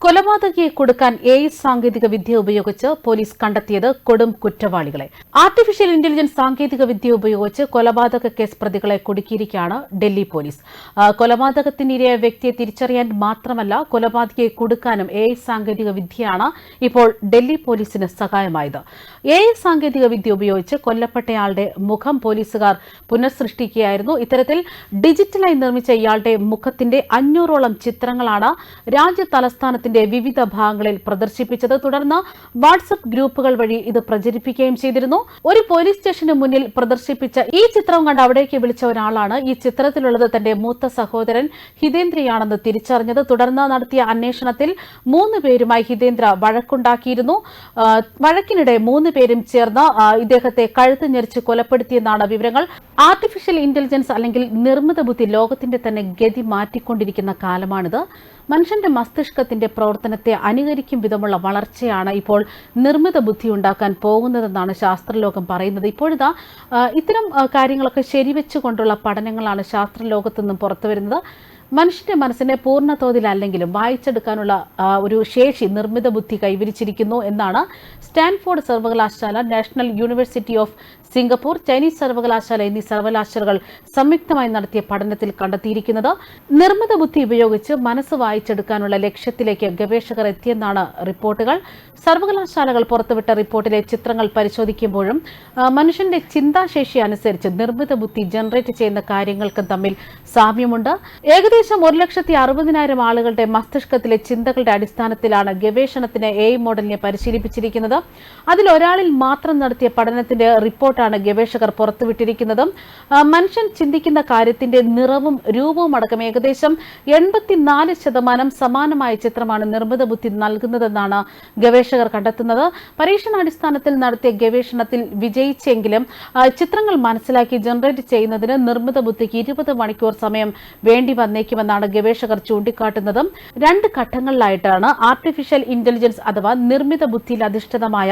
കൊലപാതകിയെ കൊടുക്കാൻ എ സാങ്കേതിക വിദ്യ ഉപയോഗിച്ച് പോലീസ് കണ്ടെത്തിയത് കൊടും കുറ്റവാളികളെ. ആർട്ടിഫിഷ്യൽ ഇന്റലിജൻസ് സാങ്കേതിക വിദ്യ ഉപയോഗിച്ച് കൊലപാതക കേസ് പ്രതികളെ കുടുക്കിയിരിക്കുകയാണ് ഡൽഹി പോലീസ്. കൊലപാതകത്തിനിരയായ വ്യക്തിയെ തിരിച്ചറിയാൻ മാത്രമല്ല കൊലപാതകയെ കൊടുക്കാനും എ സാങ്കേതിക വിദ്യയാണ് ഇപ്പോൾ ഡൽഹി പോലീസിന് സഹായമായത്. എ സാങ്കേതിക വിദ്യ ഉപയോഗിച്ച് കൊല്ലപ്പെട്ടയാളുടെ മുഖം പോലീസുകാർ പുനഃസൃഷ്ടിക്കുകയായിരുന്നു. ഇത്തരത്തിൽ ഡിജിറ്റലായി നിർമ്മിച്ച ഇയാളുടെ മുഖത്തിന്റെ അഞ്ഞൂറോളം ചിത്രങ്ങളാണ് രാജ്യ തലസ്ഥാനത്തിന്റെ വിവിധ ഭാഗങ്ങളിൽ പ്രദർശിപ്പിച്ചത് തുടർന്ന് വാട്സപ്പ് ഗ്രൂപ്പുകൾ വഴി ഇത് പ്രചരിപ്പിക്കുകയും ചെയ്തിരുന്നു. ഒരു പോലീസ് സ്റ്റേഷന് മുന്നിൽ പ്രദർശിപ്പിച്ച ഈ ചിത്രം കണ്ട് അവിടേക്ക് വിളിച്ച ഒരാളാണ് ഈ ചിത്രത്തിലുള്ളത്. തന്റെ മൂത്ത സഹോദരൻ ഹിതേന്ദ്രയാണെന്ന് തിരിച്ചറിഞ്ഞത്. തുടർന്ന് നടത്തിയ അന്വേഷണത്തിൽ മൂന്ന് പേരുമായി ഹിതേന്ദ്ര വഴക്കുണ്ടാക്കിയിരുന്നു. വഴക്കിനിടെ മൂന്ന് പേരും ചേർന്ന് ഇദ്ദേഹത്തെ കഴുത്ത് ഞെരിച്ച് കൊലപ്പെടുത്തിയെന്നാണ് വിവരങ്ങൾ. ആർട്ടിഫിഷ്യൽ ഇന്റലിജൻസ് അല്ലെങ്കിൽ നിർമ്മിത ബുദ്ധി ലോകത്തിന്റെ തന്നെ ഗതി മാറ്റിക്കൊണ്ടിരിക്കുന്ന കാലമാണിത്. മനുഷ്യന്റെ മസ്തിഷ്കത്തിന്റെ പ്രവർത്തനത്തെ അനുകരിക്കും വിധമുള്ള വളർച്ചയാണ് ഇപ്പോൾ നിർമ്മിത ബുദ്ധി ഉണ്ടാക്കാൻ പോകുന്നതെന്നാണ് ശാസ്ത്രലോകം പറയുന്നത്. ഇപ്പോഴിതാ ഇത്തരം കാര്യങ്ങളൊക്കെ ശരിവെച്ചുകൊണ്ടുള്ള പഠനങ്ങളാണ് ശാസ്ത്രലോകത്തു നിന്നും പുറത്തുവരുന്നത്. മനുഷ്യന്റെ മനസ്സിനെ പൂർണ തോതിലല്ലെങ്കിലും വായിച്ചെടുക്കാനുള്ള ഒരു ശേഷി നിർമ്മിത ബുദ്ധി കൈവരിച്ചിരിക്കുന്നു എന്നാണ് സ്റ്റാൻഫോർഡ് സർവകലാശാല national university of Singapore Chinese സർവകലാശാല എന്നീ സർവകലാശാലകൾ സംയുക്തമായി നടത്തിയ പഠനത്തിൽ കണ്ടെത്തിയിരിക്കുന്നത് നിർമ്മിത ബുദ്ധി ഉപയോഗിച്ച് മനസ്സ് വായിച്ചെടുക്കാനുള്ള ലക്ഷ്യത്തിലേക്ക് ഗവേഷകർ എത്തിയെന്നാണ് റിപ്പോർട്ടുകൾ. സർവകലാശാലകൾ പുറത്തുവിട്ട റിപ്പോർട്ടിലെ ചിത്രങ്ങൾ പരിശോധിക്കുമ്പോഴും മനുഷ്യന്റെ ചിന്താശേഷി അനുസരിച്ച് നിർമ്മിത ബുദ്ധി ജനറേറ്റ് ചെയ്യുന്ന കാര്യങ്ങൾക്കും തമ്മിൽ സാമ്യമുണ്ട്. ഏകദേശം ഒരു ലക്ഷത്തി അറുപതിനായിരം ആളുകളുടെ മസ്തിഷ്കത്തിലെ ചിന്തകളുടെ അടിസ്ഥാനത്തിലാണ് ഗവേഷണത്തിന് എ മോഡലിനെ പരിശീലിപ്പിച്ചിരിക്കുന്നത്. അതിൽ ഒരാളിൽ മാത്രം നടത്തിയ പഠനത്തിന്റെ റിപ്പോർട്ടാണ് ഗവേഷകർ പുറത്തുവിട്ടിരിക്കുന്നതും. മനുഷ്യൻ ചിന്തിക്കുന്ന കാര്യത്തിന്റെ നിറവും രൂപവും അടക്കം ഏകദേശം എൺപത്തിനാല് ശതമാനം സമാനമായ ചിത്രമാണ് നിർമ്മിത ബുദ്ധി നൽകുന്നതെന്നാണ് ഗവേഷകർ കണ്ടെത്തുന്നത്. പരീക്ഷണാടിസ്ഥാനത്തിൽ നടത്തിയ ഗവേഷണത്തിൽ വിജയിച്ചെങ്കിലും ചിത്രങ്ങൾ മനസ്സിലാക്കി ജനറേറ്റ് ചെയ്യുന്നതിന് നിർമ്മിത ബുദ്ധിക്ക് ഇരുപത് മണിക്കൂർ സമയം വേണ്ടി വന്നേക്കുമെന്നാണ് ഗവേഷകർ ചൂണ്ടിക്കാട്ടുന്നത്. രണ്ട് ഘട്ടങ്ങളിലായിട്ടാണ് ആർട്ടിഫിഷ്യൽ ഇന്റലിജൻസ് അഥവാ നിർമ്മിത ബുദ്ധിയിൽ അധിഷ്ഠിതമായ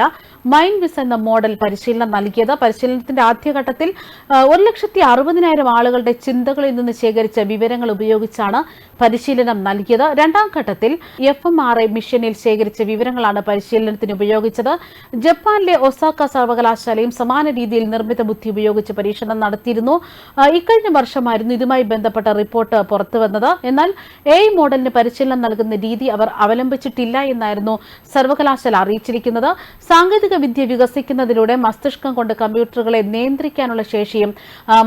മൈൻഡ് വിസ് എന്ന മോഡൽ പരിശീലനം നൽകിയത്. പരിശീലനത്തിന്റെ ആദ്യഘട്ടത്തിൽ ഒരു ലക്ഷത്തി അറുപതിനായിരം ആളുകളുടെ ചിന്തകളിൽ നിന്ന് ശേഖരിച്ച വിവരങ്ങൾ ഉപയോഗിച്ചാണ് പരിശീലനം നൽകിയത്. രണ്ടാം ഘട്ടത്തിൽ എഫ് എം ആർ ഐ മിഷനിൽ ശേഖരിച്ച വിവരങ്ങളാണ് പരിശീലനത്തിന് ഉപയോഗിച്ചത്. ജപ്പാനിലെ ഒസാക്ക സർവകലാശാലയും സമാന രീതിയിൽ നിർമ്മിത ബുദ്ധി ഉപയോഗിച്ച് പരീക്ഷണം നടത്തിയിരുന്നു. ഇക്കഴിഞ്ഞ വർഷമായിരുന്നു ഇതുമായി ബന്ധപ്പെട്ട റിപ്പോർട്ട് പുറത്തുവന്നത്. എന്നാൽ എ മോഡലിന് പരിശീലനം നൽകുന്ന രീതി അവർ അവലംബിച്ചിട്ടില്ല എന്നായിരുന്നു സർവകലാശാല അറിയിച്ചിരിക്കുന്നത്. സാങ്കേതിക വിദ്യ വികസിക്കുന്നതിലൂടെ മസ്തിഷ്കം കൊണ്ട് കമ്പ്യൂട്ടറുകളെ നിയന്ത്രിക്കാനുള്ള ശേഷിയും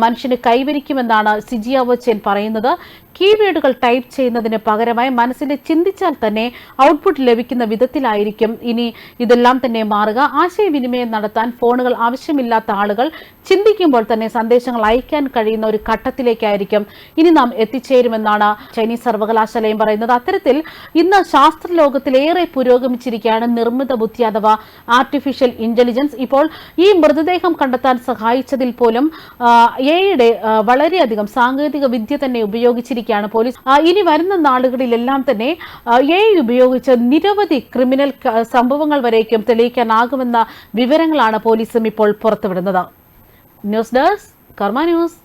മനുഷ്യന് കൈവരിക്കുമെന്നാണ് സിജിയാവോ ചെൻ പറയുന്നത്. കീവേഡുകൾ ടൈപ്പ് ചെയ്യുന്നതിന് പകരമായി മനസ്സിനെ ചിന്തിച്ചാൽ തന്നെ ഔട്ട്പുട്ട് ലഭിക്കുന്ന വിധത്തിലായിരിക്കും. ഇനി ഇതെല്ലാം തന്നെ മാറുക. ആശയവിനിമയം നടത്താൻ ഫോണുകൾ ആവശ്യമില്ലാത്ത ആളുകൾ ചിന്തിക്കുമ്പോൾ തന്നെ സന്ദേശങ്ങൾ അയക്കാൻ കഴിയുന്ന ഒരു ഘട്ടത്തിലേക്കായിരിക്കും ഇനി നാം എത്തിച്ചേരുമെന്നാണ് ചൈനീസ് സർവകലാശാലയും പറയുന്നത്. അത്തരത്തിൽ ഇന്ന് ശാസ്ത്രലോകത്തിൽ ഏറെ പുരോഗമിച്ചിരിക്കുകയാണ് നിർമ്മിത ബുദ്ധി അഥവാ ആർട്ടിഫിഷ്യൽ ഇന്റലിജൻസ് ഇപ്പോൾ ഈ മൃതദേഹം കണ്ടെത്താൻ സഹായിച്ചതിൽ പോലും എയുടെ വളരെയധികം സാങ്കേതിക വിദ്യ തന്നെ ഉപയോഗിച്ചിരിക്കുകയാണ് പോലീസ്. ഇനി വരുന്ന നാളുകളിലെല്ലാം തന്നെ എ ഉപയോഗിച്ച് നിരവധി ക്രിമിനൽ സംഭവങ്ങൾ വരേക്കും തെളിയിക്കാനാകുമെന്ന വിവരങ്ങളാണ് പോലീസും ഇപ്പോൾ പുറത്തുവിടുന്നത്. News desk Karma news.